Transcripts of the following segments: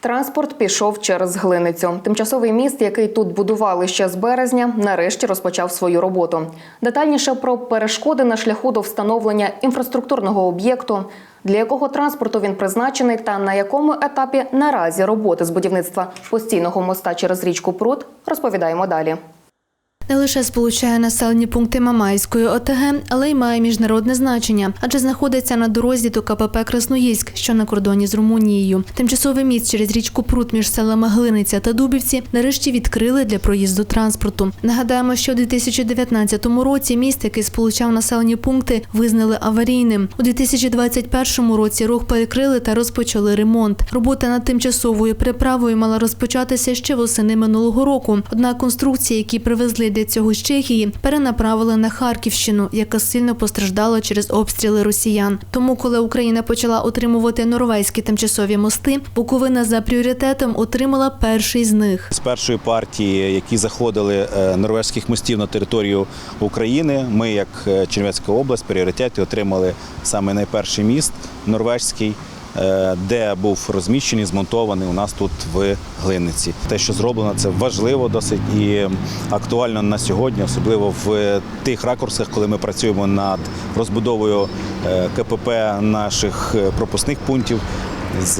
Транспорт пішов через глиницю. Тимчасовий міст, який тут будували ще з березня, нарешті розпочав свою роботу. Детальніше про перешкоди на шляху до встановлення інфраструктурного об'єкту, для якого транспорту він призначений, та на якому етапі наразі роботи з будівництва постійного моста через річку Прут, розповідаємо далі. Не лише сполучає населені пункти Мамайської ОТГ, але й має міжнародне значення, адже знаходиться на дорозі до КПП Красноїльськ, що на кордоні з Румунією. Тимчасовий міст через річку Прут між селами Глиниця та Дубівці нарешті відкрили для проїзду транспорту. Нагадаємо, що у 2019 році міст, який сполучав населені пункти, визнали аварійним. У 2021 році рух перекрили та розпочали ремонт. Робота над тимчасовою переправою мала розпочатися ще восени минулого року. Однак конструкції, які привезли для цього з Чехії, перенаправили на Харківщину, яка сильно постраждала через обстріли росіян. Тому, коли Україна почала отримувати норвезькі тимчасові мости, Буковина за пріоритетом отримала перший з них. З першої партії, які заходили е, норвезьких мостів на територію України, ми, як е, Чернівецька область, в пріоритеті отримали саме найперший міст норвезький, де був розміщений, змонтований у нас тут в Глиниці. Те, що зроблено, це важливо досить і актуально на сьогодні, особливо в тих ракурсах, коли ми працюємо над розбудовою е, КПП наших е, пропускних пунктів з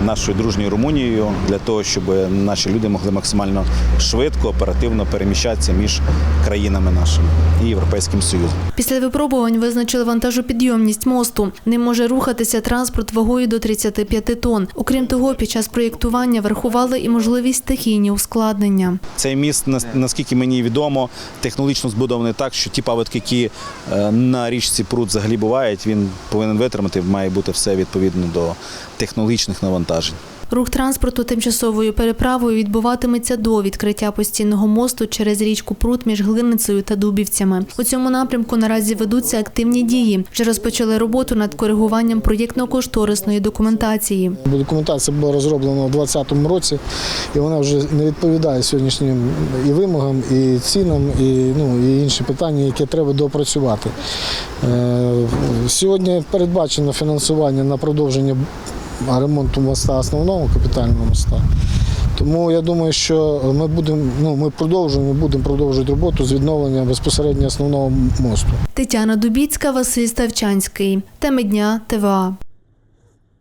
нашою дружньою Румунією для того, щоб наші люди могли максимально швидко, оперативно переміщатися між країнами нашими і Європейським Союзом. Після випробувань визначили вантажопідйомність мосту. Ним може рухатися транспорт вагою до 35 тонн. Окрім того, під час проєктування врахували і можливість стихійні ускладнення. Цей міст, нас- наскільки мені відомо, технологічно збудований так, що ті паводки, які е, на річці Прут взагалі бувають, він повинен витримати, має бути все відповідно до технологічних навантажень. Рух транспорту тимчасовою переправою відбуватиметься до відкриття постійного мосту через річку Прут між Глиницею та Дубівцями. У цьому напрямку наразі ведуться активні дії. Вже розпочали роботу над коригуванням проєктно-кошторисної документації. Документація була розроблена у 2020 році, і вона вже не відповідає сьогоднішнім і вимогам, і цінам, і, ну, і інші питання, які треба доопрацювати. Е, Сьогодні передбачено фінансування на продовження ремонту моста, основного капітального моста. Тому я думаю, що ми будемо, ну, ми продовжуємо, будемо продовжувати роботу з відновлення безпосередньо основного мосту. Тетяна Дубіцька, Василь Ставчанський. Теми дня ТВА.